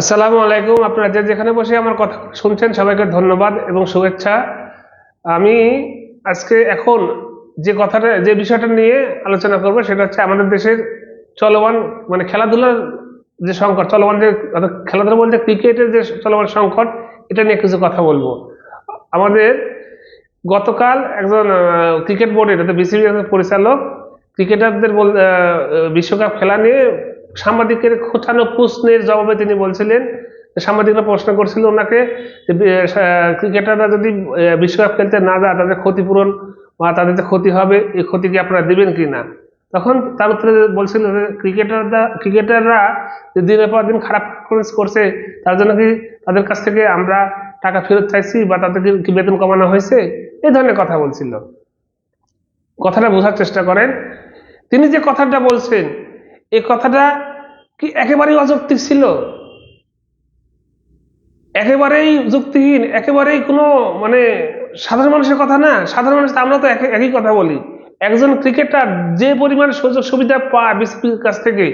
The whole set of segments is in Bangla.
আসসালামু আলাইকুম। আপনারা যে যেখানে বসে আমার কথা শুনছেন, সবাইকে ধন্যবাদ এবং শুভেচ্ছা। আমি আজকে এখন যে কথাটা, যে বিষয়টা নিয়ে আলোচনা করব, সেটা হচ্ছে আমাদের দেশের চলমান মানে খেলাধুলার যে সংকট, চলমান যে খেলাধুলা বলতে ক্রিকেটের যে চলমান সংকট, এটা নিয়ে কিছু কথা বলব। আমাদের গতকাল একজন ক্রিকেট বোর্ডের, অর্থাৎ বিসিবি পরিচালক, ক্রিকেটারদের বিশ্বকাপ খেলা নিয়ে সাংবাদিকের খোঁচানো প্রশ্নের জবাবে তিনি বলছিলেন সাংবাদিকরা প্রশ্ন করছিল ওনাকে যে ক্রিকেটাররা যদি বিশ্বকাপ খেলতে না যায়, তাদের ক্ষতিপূরণ বা তাদের যে ক্ষতি হবে এই ক্ষতি কি আপনারা দেবেন কি না? তখন তার উত্তরে বলছিল যে, ক্রিকেটাররা ক্রিকেটাররা যে দিনের পর দিন খারাপ পারফরমেন্স করছে, তার জন্য কি তাদের কাছ থেকে আমরা টাকা ফেরত চাইছি বা তাদেরকে কি বেতন কমানো হয়েছে? এই ধরনের কথা বলছিল। কথাটা বোঝার চেষ্টা করেন। তিনি যে কথাটা বলছেন এই কথাটা কি একেবারেই অযৌক্তিক ছিল? একেবারেই যুক্তিহীন, একেবারেই কোনো মানে সাধারণ মানুষের কথা না। সাধারণ মানুষ আমরা তো একই কথা বলি। একজন ক্রিকেটার যে পরিমাণ সুযোগ সুবিধা পায় বিসিবির কাছ থেকে,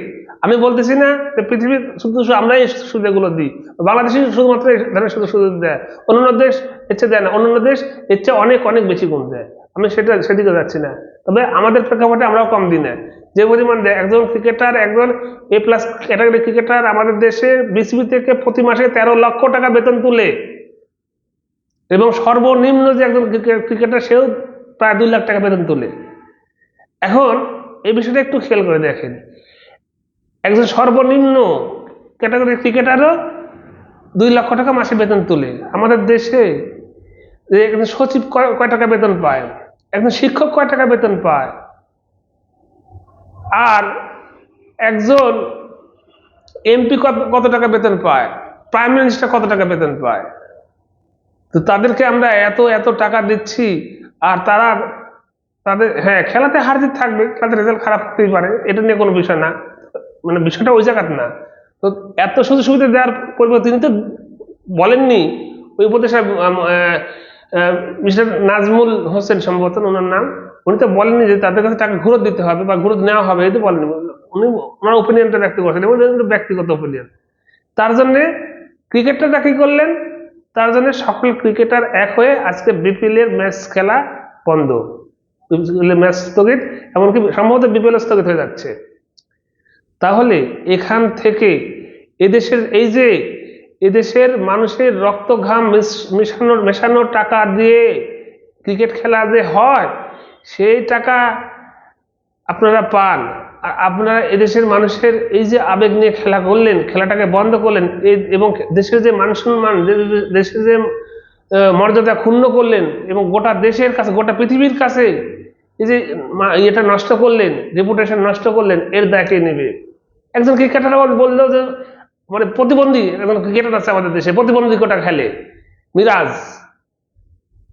আমি বলতেছি না যে পৃথিবীর শুধু আমরাই এই সুবিধাগুলো দিই। বাংলাদেশে শুধুমাত্র এই ধরনের সুযোগ সুবিধা দেয়। অন্যান্য দেশ চেয়ে দেয় না। অন্যান্য দেশ চেয়ে অনেক অনেক বেশি গুণ দেয়। আমি সেটা সেদিকে যাচ্ছি না। তবে আমাদের প্রেক্ষাপটে আমরাও কম দিই না। যে পরিমাণ একজন ক্রিকেটার একজন এ প্লাস ক্যাটাগরি ক্রিকেটার আমাদের দেশে বিসিবি থেকে প্রতি মাসে তেরো লক্ষ টাকা বেতন তুলে। এবং সর্বনিম্ন যে একজন ক্রিকে- ক্রিকেটার সেও প্রায় দুই লাখ টাকা বেতন তোলে। এখন এই বিষয়টা একটু খেয়াল করে দেখেন। একজন সর্বনিম্ন ক্যাটাগরি ক্রিকেটারও দুই লক্ষ টাকা মাসে বেতন তোলে। আমাদের দেশে একজন সচিব কয় টাকা বেতন পায়? একজন শিক্ষক কয় টাকা বেতন পায়? আর একজন এমপি কত টাকা বেতন পায়? প্রাইম মিনিস্টার কত টাকা বেতন পায়? তো তাদেরকে আমরা এত এত টাকা দিচ্ছি আর তারা তাদের হ্যাঁ খেলাতে হার জিত থাকবে খেলাতে রেজাল্ট খারাপ হতেই পারে, এটা নিয়ে কোনো বিষয় না। মানে বিষয়টা ওই জায়গার না। তো এত সুযোগ সুবিধা দেওয়ার পরিবর্তে তিনি তো বলেননি, ওই উপদেশা মিস্টার নাজমুল হোসেন সম্ভবত, ওনার নাম। উনি তো বলেননি যে তাদের কাছে টাকা ঘুরত দিতে হবে বা ঘুরত নেওয়া হবে এই তো বলেননি। উনি ওনার ওপিনিয়নটা ব্যক্ত করছেন এবং ব্যক্তিগত ওপিনিয়ন তার জন্যে ক্রিকেটাররা কি করলেন? তার জন্য সকল ক্রিকেটার এক হয়ে আজকে বিপিএল এর ম্যাচ খেলা বন্ধ। ম্যাচ স্থগিত, এমনকি সম্ভবত বিপিএল স্থগিত হয়ে যাচ্ছে। তাহলে এখান থেকে এদেশের, এই যে এদেশের মানুষের রক্ত ঘাম মিশ- মিশানোর মেশানো টাকা দিয়ে ক্রিকেট খেলা যে হয় সেই টাকা আপনারা পান। আর আপনারা এদেশের মানুষের এই যে আবেগ নিয়ে খেলা করলেন, খেলাটাকে বন্ধ করলেন এবং দেশের যে মান সম্মান যে- যে- দেশের যে মর্যাদা ক্ষুণ্ণ করলেন এবং গোটা দেশের কাছে, গোটা পৃথিবীর কাছে এই যে ইয়েটা নষ্ট করলেন রেপুটেশন নষ্ট করলেন, এর দায় কে নেবে। একজন ক্রিকেটার বলল যে মানে প্রতিবন্ধী, একজন ক্রিকেটার আছে আমাদের দেশে, প্রতিবন্ধী কোটা খেলে। মিরাজ।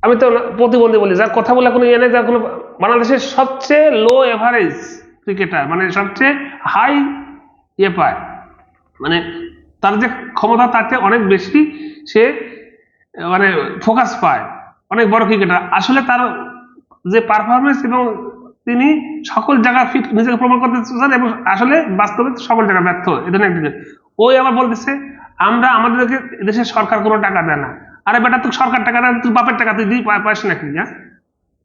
আমি তো প্রতিবন্ধী বলি, যার কথা বলে কোনো ইয়ে নেই, যার কোনো, বাংলাদেশের সবচেয়ে লো এভারেজ ক্রিকেটার মানে সবচেয়ে হাই ইয়ে পায়। মানে তার যে ক্ষমতা, তার চেয়ে অনেক বেশি সে মানে ফোকাস পায়। অনেক বড় ক্রিকেটার আসলে তার যে পারফরমেন্স এবং তিনি সকল জায়গায় ফিট নিজেকে প্রমাণ করতে চান এবং আসলে বাস্তবে সকল জায়গায় ব্যর্থ। এটা একদিকে ওই আবার বলতেছে, আমরা আমাদেরকে, দেশের সরকার কোনো টাকা দেয় না। আরে বেটা তুই সরকার টাকা দেয় তুই বাপের টাকা তুই পাস নাকি হ্যাঁ?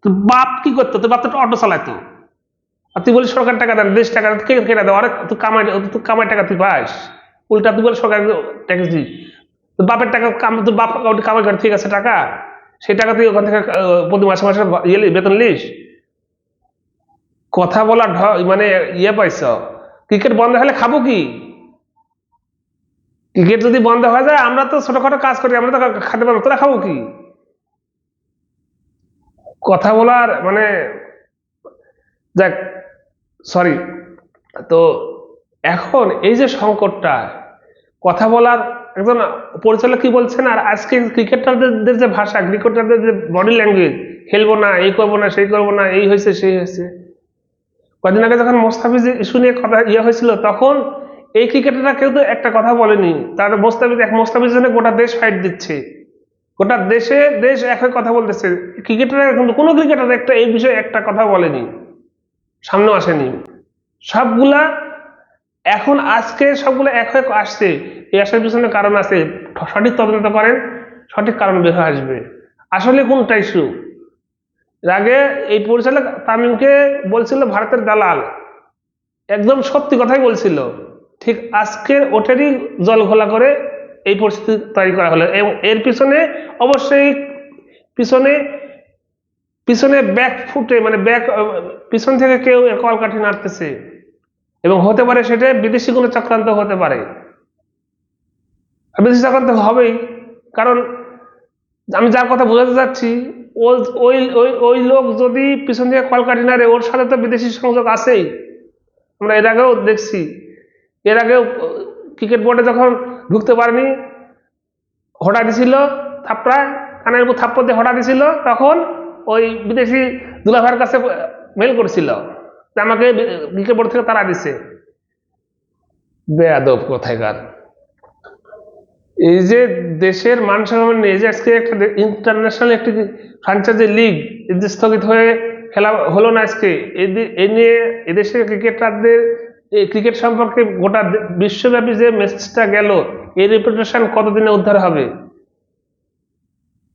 তুই বাপ কি করতো? তোর বাপ তো অটো চালাইতো আর তুই বলিস সরকার টাকা দেন দেশ টাকা কে কেটে দেওয়া আরে তুই কামাই তুই কামাই টাকা তুই পাস। উল্টা তুই বলে সরকার ট্যাক্স দিই তোর বাপের টাকা কাম, তোর বাপ কামাই করে, ঠিক আছে, টাকা? সেই টাকা তুই ওখান থেকে প্রতি মাসে মাসে ইয়ে বেতন লিস। কথা বলা মানে ইয়ে পাইছ। ক্রিকেট বন্ধ হলে খাব কি? ক্রিকেট যদি বন্ধ হয়ে যায়, আমরা তো ছোটখাটো কাজ করি, আমরা তো খেতে পারব তোরা খাব কি? কথা বলার মানে যাক সরি তো এখন এই যে সংকটটা, কথা বলার একজন পরিচালক কি বলছেন, আর আজকে ক্রিকেটারদের যে ভাষা, ক্রিকেটারদের যে বডি ল্যাঙ্গুয়েজ খেলব না, এই করব না, সেই করব না, এই হয়েছে, সেই হয়েছে। কদিন আগে যখন মোস্তাফিজ ইস্যু নিয়ে কথা ইয়ে হয়েছিল, তখন এই ক্রিকেটাররা কেউ তো একটা কথা বলেনি। তার মোস্তাফিজ এক মোস্তাফিজ জন্য গোটা দেশ ফাইট দিচ্ছে। গোটা দেশে দেশ এক হয়ে কথা বলতেছে। ক্রিকেটাররা কিন্তু কোনো ক্রিকেটার একটা, এই বিষয়ে একটা কথা বলেনি। সামনে আসেনি। সবগুলা এখন আজকে সবগুলো এক হয়ে আসছে। এই আসার পিছনে কারণ আছে। সঠিক তদন্ত করেন, সঠিক কারণ বের হয়ে আসবে। আসলে কোনটা ইস্যু আগে এই পরিচালক তামিমকে বলছিল ভারতের দালাল। একদম সত্যি কথাই বলছিল। ঠিক আজকের ওটারই জল ঘোলা করে এই পরিস্থিতি তৈরি করা হলো এবং এর পিছনে অবশ্যই পিছনে পিছনে ব্যাক ফুটে মানে ব্যাক পিছন থেকে কেউ কলকাঠি নাড়তেছে এবং হতে পারে সেটা বিদেশি কোনো চক্রান্ত হতে পারে। বিদেশি চক্রান্ত হবেই, কারণ আমি যার কথা বোঝাতে যাচ্ছি ও- ওই ওই ওই লোক যদি পিছন থেকে কলকাঠি নাড়ে, ওর সাথে তো বিদেশি সংযোগ আছেই। আমরা এর আগেও দেখছি। এর আগেও ক্রিকেট বোর্ডে যখন ঢুকতে পারেনি, হঠাৎ দিছিল থাপড়া কানের উপর থাপ্পড় দিয়ে হঠাৎ দিছিল, তখন ওই বিদেশি দুলাভার কাছে মেল করেছিল যে আমাকে ক্রিকেট বোর্ড থেকে তারা দিছে। বেয়াদব কোথায়কার এই যে দেশের মান সম্মান এই যে আজকে একটা ইন্টারন্যাশনাল একটি ফ্রাঞ্চাইজি লিগ স্থগিত হয়ে খেলা হলো না আজকে এই নিয়ে এদেশের ক্রিকেটারদের এই ক্রিকেট সম্পর্কে গোটা বিশ্বব্যাপী যে মেসেজটা গেল, এই রেপুটেশন কতদিনে উদ্ধার হবে?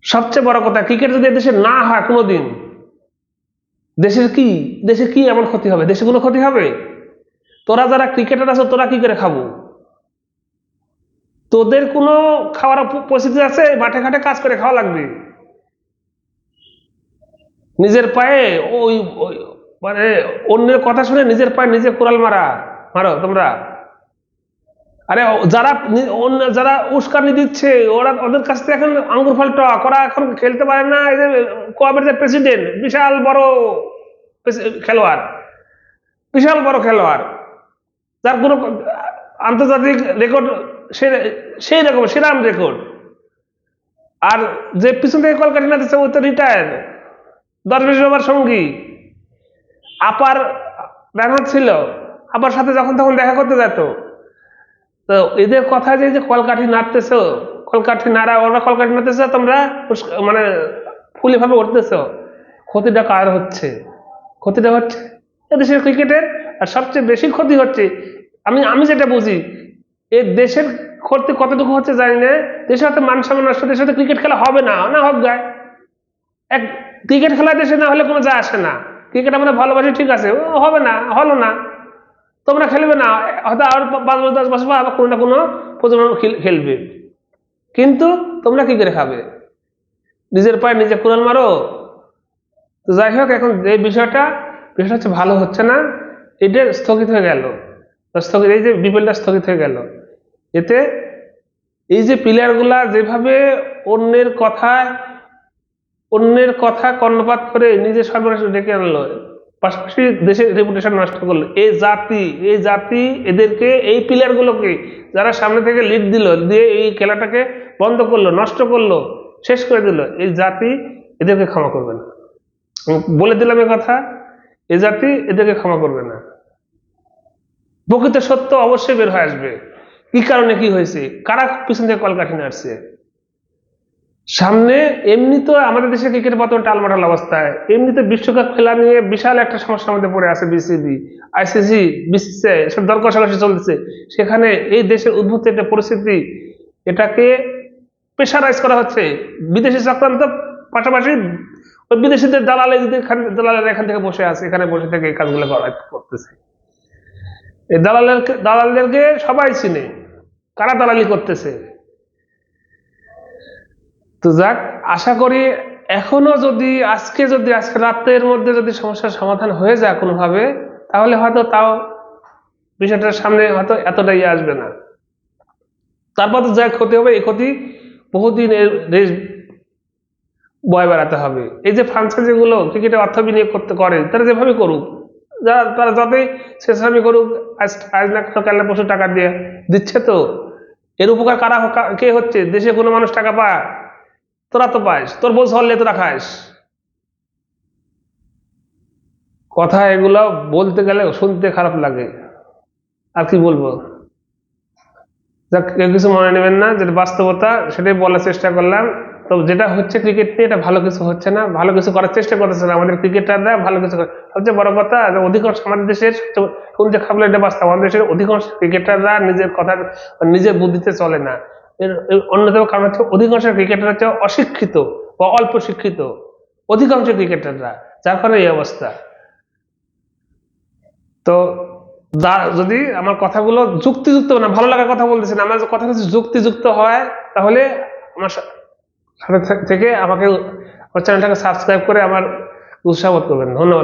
সবচেয়ে বড় কথা, ক্রিকেট যদি এদেশে না হয় কোনোদিন, দেশের কি দেশের কি এমন ক্ষতি হবে? দেশে কোনো ক্ষতি হবে? তোরা যারা ক্রিকেটার আছো, তোরা কি করে খাব? তোদের কোনো খাওয়ার পরিস্থিতি আছে? মাঠে ঘাটে কাজ করে খাওয়া লাগবে। নিজের পায়ে ওই- মানে অন্যের কথা শুনে নিজের পায়ে নিজে কোরাল মারা, মারো তোমরা। আরে যারা অন্য যারা উস্কানি দিচ্ছে, ওরা ওদের কাছ থেকে এখন আঙ্গুর ফল ওরা এখন খেলতে পারে না, এই যে কোয়াবের যে প্রেসিডেন্ট, বিশাল বড় খেলোয়াড়। বিশাল বড় খেলোয়াড়। যার কোনো আন্তর্জাতিক রেকর্ড সে, সেই রকম, সেরাম রেকর্ড। আর যে পিছন থেকে কলকাতা না দিচ্ছে ও তো রিটায়ার দশ বিশ সঙ্গী। আপার রানার ছিল, আপার সাথে যখন তখন দেখা করতে যেত। তো এদের কথা যে যে কলকাঠি নাড়তেছ, কলকাঠি নাড়া, ওরা কলকাঠি নাড়তেছ, তোমরা মানে ফুলে ভাবে উঠতেছ ক্ষতিটা কার হচ্ছে? ক্ষতিটা হচ্ছে এদেশের ক্রিকেটের, আর সবচেয়ে বেশি ক্ষতি হচ্ছে, আমি আমি যেটা বুঝি, এ দেশের ক্ষতি কতটুকু হচ্ছে জানি না, দেশের হয়তো মান সম্মান নষ্ট দেশের হয়তো ক্রিকেট খেলা হবে না না হোক গায়ে। এক, ক্রিকেট খেলা দেশে না হলে কোনো যায় আসে না। ক্রিকেট আমরা ভালোবাসি, ঠিক আছে। হবে না, হলো না। তোমরা খেলবে না, হয়তো আর পাঁচ বছর, দশ বছর আবার কোনো না কোনো প্রজন্ম খেলবে। কিন্তু তোমরা কি করে খাবে। নিজের পায়ে নিজে কুড়াল মারো। তো যাই হোক, এখন যে বিষয়টা বিষয়টা হচ্ছে ভালো হচ্ছে না, এটা স্থগিত হয়ে গেল। স্থগিত, এই যে বিপিএলটা স্থগিত হয়ে গেল। এতে এই যে প্লেয়ারগুলা যেভাবে অন্যের কথায় অন্যের কথা কর্ণপাত করে নিজের সর্বনাশ ডেকে আনলো। পাশাপাশি দেশের রেপুটেশন নষ্ট করল। এই জাতি এই জাতি, এদেরকে, এই প্লেয়ারগুলোকে যারা সামনে থেকে লিড দিল, দিয়ে এই খেলাটাকে বন্ধ করল, নষ্ট করল, শেষ করে দিল। এই জাতি এদেরকে ক্ষমা করবে না। বলে দিলাম এ কথা এই জাতি এদেরকে ক্ষমা করবে না। প্রকৃত সত্য অবশ্যই বের হয়ে আসবে। কি কারণে কি হয়েছে? কারা পিছন থেকে কলকাঠি নাড়ছে? সামনে এমনি তো আমাদের দেশে ক্রিকেট বর্তমান টালমাটাল অবস্থায়। এমনিতে বিশ্বকাপ খেলা নিয়ে বিশাল একটা সমস্যার মধ্যে পড়ে আছে বিসিবি আইসিসি বিসিসিআই সব দর কষাকষি চলছে সেখানে এই দেশের উদ্ভূত একটা পরিস্থিতি, এটাকে প্রেশারাইজ করা হচ্ছে। বিদেশি চক্রান্ত পাশাপাশি ওই বিদেশিদের দালালে দালালের এখান থেকে বসে আছে, এখানে বসে থেকে এই কাজগুলো করা করতেছে। এই দালালের দালালদেরকে সবাই চিনে কারা দালালি করতেছে। তো যাক, আশা করি এখনও যদি, আজকে যদি, আজকে রাতের মধ্যে যদি সমস্যার সমাধান হয়ে যায় কোনোভাবে, তাহলে হয়তো তাও বিষয়টার সামনে হয়তো এতটা ইয়ে আসবে না। তারপর তো যা ক্ষতি হবে, এই ক্ষতি বহুদিন রেস বয় বেড়াতে হবে। এই যে ফ্রাঞ্চাইজিগুলো ক্রিকেটে অর্থ বিনিয়োগ করতে করে, তারা যেভাবে করুক, যারা, তারা যতই শেষরামি করুক, আজ আজ না কাল না পরশু টাকা দিয়ে দিচ্ছে তো, এর উপকার কারা কে হচ্ছে? দেশে কোনো মানুষ টাকা পায়? তোরা তো পাইস, তোর বউ সরলে তোরা খাইস। কথা এগুলো বলতে গেলে শুনতে খারাপ লাগে। আর কি বলব? কেউ কিছু মনে নেবেন না, যেটা বাস্তবতা সেটাই বলার চেষ্টা করলাম। তো যেটা হচ্ছে ক্রিকেট নিয়ে, এটা ভালো কিছু হচ্ছে না, ভালো কিছু করার চেষ্টা করতেছে না আমাদের ক্রিকেটাররা ভালো কিছু সবচেয়ে বড় কথা যে অধিকাংশ আমাদের দেশের সবচেয়ে খাবলে এটা বাস্তব, আমাদের দেশের অধিকাংশ ক্রিকেটাররা নিজের কথা, নিজের বুদ্ধিতে চলে না। এর অন্যতম কারণ হচ্ছে অধিকাংশ ক্রিকেটার হচ্ছে অশিক্ষিত বা অল্প শিক্ষিত। অধিকাংশ ক্রিকেটাররা, যার কারণে এই অবস্থা। তো যদি আমার কথাগুলো যুক্তিযুক্ত না ভালো লাগার কথা বলতেছেন, আমার কথা যদি যুক্তিযুক্ত হয়, তাহলে আমার সাথে থেকে আমাকে চ্যানেলটাকে সাবস্ক্রাইব করে আমার উৎসাহ করবেন। ধন্যবাদ।